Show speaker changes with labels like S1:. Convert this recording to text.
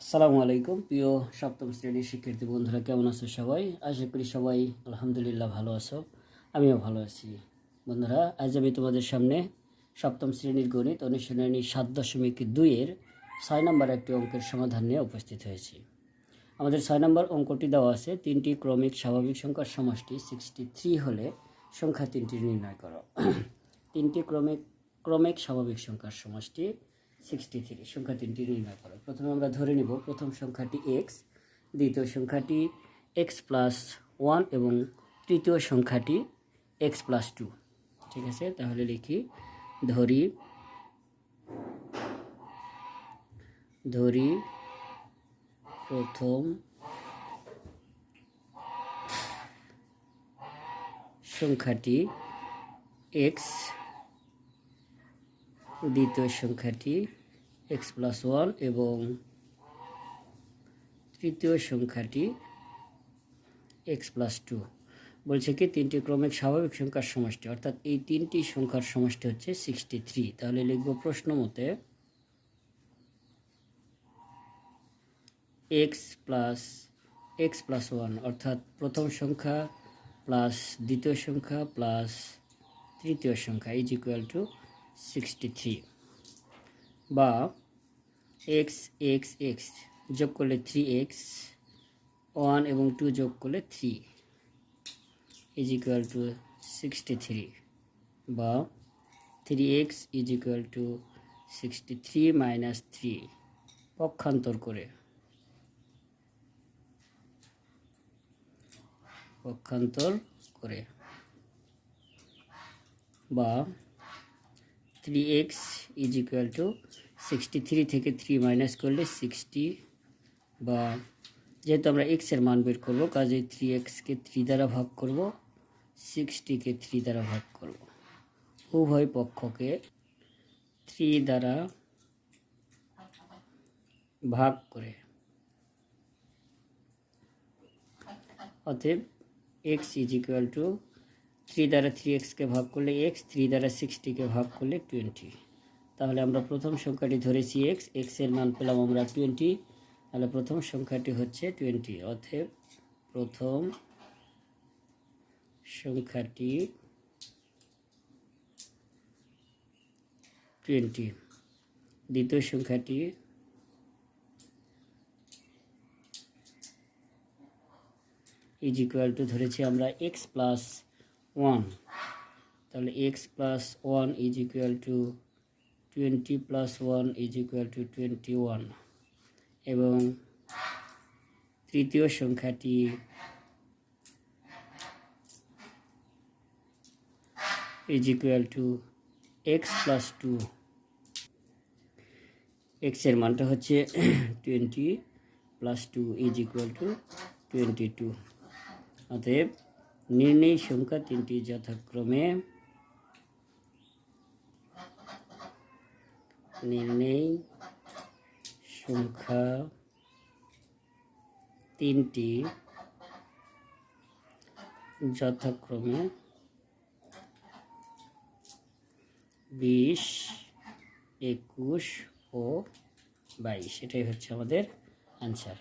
S1: আসসালামু আলাইকুম। প্রিয় সপ্তম শ্রেণির শিক্ষার্থী বন্ধুরা, কেমন আছো সবাই? আশা করি সবাই আলহামদুলিল্লাহ ভালো আছো, আমিও ভালো আছি। বন্ধুরা, আজ আমি তোমাদের সামনে সপ্তম শ্রেণির গণিত অনুশীলনী সাত দশমিক দুইয়ের ছয় নম্বর একটি অঙ্কের সমাধান নিয়ে উপস্থিত হয়েছি। আমাদের ছয় নম্বর অঙ্কটি দেওয়া আছে, তিনটি ক্রমিক স্বাভাবিক সংখ্যার সমষ্টি সিক্সটি থ্রি হলে সংখ্যা তিনটি নির্ণয় করো। তিনটি ক্রমিক ক্রমিক স্বাভাবিক সংখ্যার সমষ্টি সিক্সটি থ্রি সংখ্যা তিনটি নির্ণয় করো। প্রথমে আমরা ধরে নিব, প্রথম সংখ্যাটি এক্স দ্বিতীয় সংখ্যাটি এক্স প্লাস ওয়ান এবং তৃতীয় সংখ্যাটি এক্স প্লাস টু ঠিক আছে? তাহলে লিখি, ধরি ধরি প্রথম সংখ্যাটি এক্স দ্বিতীয় সংখ্যাটি এক্স প্লাস ওয়ান এবং তৃতীয় সংখ্যাটি এক্স প্লাস টু বলছে কি, তিনটি ক্রমিক স্বাভাবিক সংখ্যার সমষ্টি, অর্থাৎ এই তিনটি সংখ্যার সমষ্টি হচ্ছে সিক্সটি থ্রি তাহলে লিখব প্রশ্ন মতে x plus x plus one অর্থাৎ প্রথম সংখ্যা প্লাস দ্বিতীয় সংখ্যা প্লাস তৃতীয় সংখ্যা is equal to sixty three বা এক্স এক্স এক্স যোগ করলে থ্রি এক্স ওয়ান এবং টু যোগ করলে three is equal to sixty three বা three x is equal to sixty three minus three পক্ষান্তর করে। পক্ষান্তর করে। বা three x is equal to sixty three থেকে থ্রি মাইনাস করলে সিক্সটি বা যেহেতু আমরা এক্সের মান বের করব, কাজে থ্রি এক্সকে থ্রি দ্বারা ভাগ করব সিক্সটিকে থ্রি দ্বারা ভাগ করব। উভয় পক্ষকে থ্রি দ্বারা ভাগ করে। অতএব x is equal to three দ্বারা থ্রি এক্সকে ভাগ করলে এক্স থ্রি দ্বারা সিক্সটিকে ভাগ করলে টোয়েন্টি তাহলে আমরা প্রথম সংখ্যাটি ধরেছি এক্স এক্সের মান পেলাম আমরা টোয়েন্টি তাহলে প্রথম সংখ্যাটি হচ্ছে টোয়েন্টি অতএব প্রথম সংখ্যাটি টোয়েন্টি দ্বিতীয় সংখ্যাটি ইজ ইকুয়াল টু ধরেছি আমরা এক্স প্লাস ওয়ান তাহলে x plus one is equal to twenty plus one is equal to twenty one এবং তৃতীয় সংখ্যাটি is equal to x plus two এক্সের মানটা হচ্ছে twenty plus two is equal to twenty two অতএব নির্ণয় সংখ্যা তিনটি যথাক্রমে। নির্ণয় সংখ্যা তিনটি যথাক্রমে বিশ, একুশ ও বাইশ। এটাই হচ্ছে আমাদের আনসার